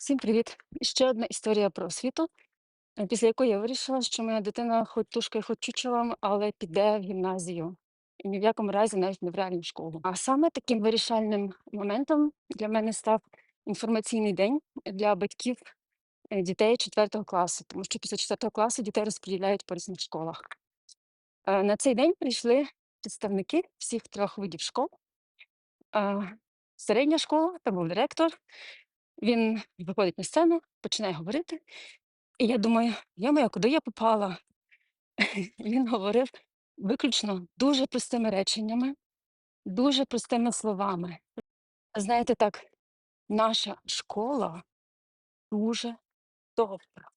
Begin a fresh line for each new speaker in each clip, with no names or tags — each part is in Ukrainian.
Всім привіт! Ще одна історія про освіту, е, після якої я вирішила, що моя дитина хоч тушкає, хоч чучелом, але піде в гімназію. І ні в якому разі навіть не в реальну школу. А саме таким вирішальним моментом для мене став інформаційний день для батьків е, дітей 4 класу, тому що після 4 класу дітей розподіляють по різних школах. Е, На цей день прийшли представники всіх трьох видів школ. Середня школа, там був директор, він виходить на сцену, починає говорити. І я думаю: "Йо-моє, куди я попала?" Він говорив виключно дуже простими реченнями, дуже простими словами. Знаєте, так, наша школа дуже добра.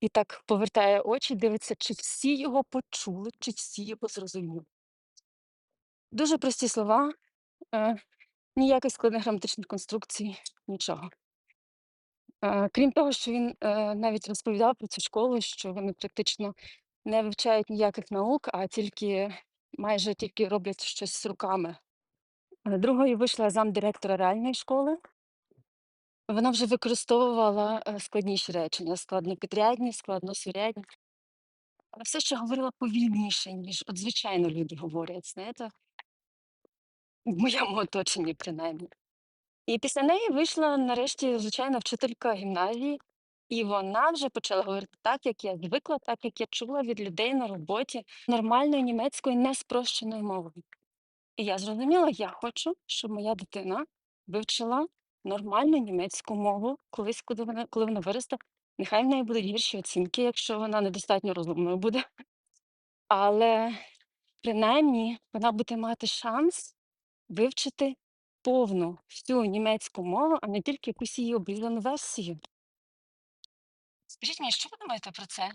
І так повертає очі, дивиться, чи всі його почули, чи всі його зрозуміли. Дуже прості слова, е, ніяких складних граматичних конструкцій, нічого. Е, крім того, що він, е, навіть розповідав про цю школу, що вони практично не вивчають ніяких наук, а тільки майже тільки роблять щось з руками. Е, другою вийшла замдиректора реальної школи. Вона вже використовувала, е, складніші речення, складнопідрядні, складносурядні, але все ще говорила повільніше, ніж от звичайно люди говорять, знаєте, в моєму оточенні принаймні. І після неї вийшла нарешті звичайна вчителька гімназії, і вона вже почала говорити так, як я звикла, так як я чула від людей на роботі, нормальною німецькою неспрощеною мовою. І я зрозуміла, я хочу, щоб моя дитина вивчила нормальну німецьку мову колись, коли вона, коли вона виросте. Нехай в неї будуть гірші оцінки, якщо вона недостатньо розумною буде. Але принаймні вона буде мати шанс вивчити повну всю німецьку мову, а не тільки якусь її обрізану версію. Скажіть мені, що ви думаєте про це?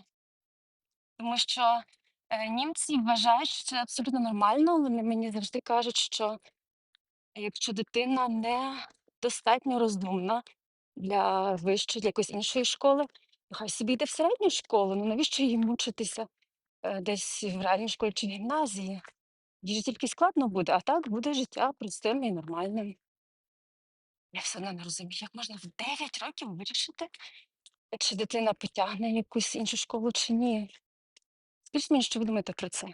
Тому що е, німці вважають, що це абсолютно нормально. Вони мені завжди кажуть, що якщо дитина не достатньо розумна для вищої, для якоїсь іншої школи, то хай собі йде в середню школу. Ну навіщо їй мучитися е, десь в реальній школі чи гімназії? Їй тільки складно буде, а так буде життя пристойне і нормальне. Я все одно не розумію, як можна в 9 років вирішити, чи дитина потягне якусь іншу школу, чи ні. Скажіть мені, що ви думаєте про це?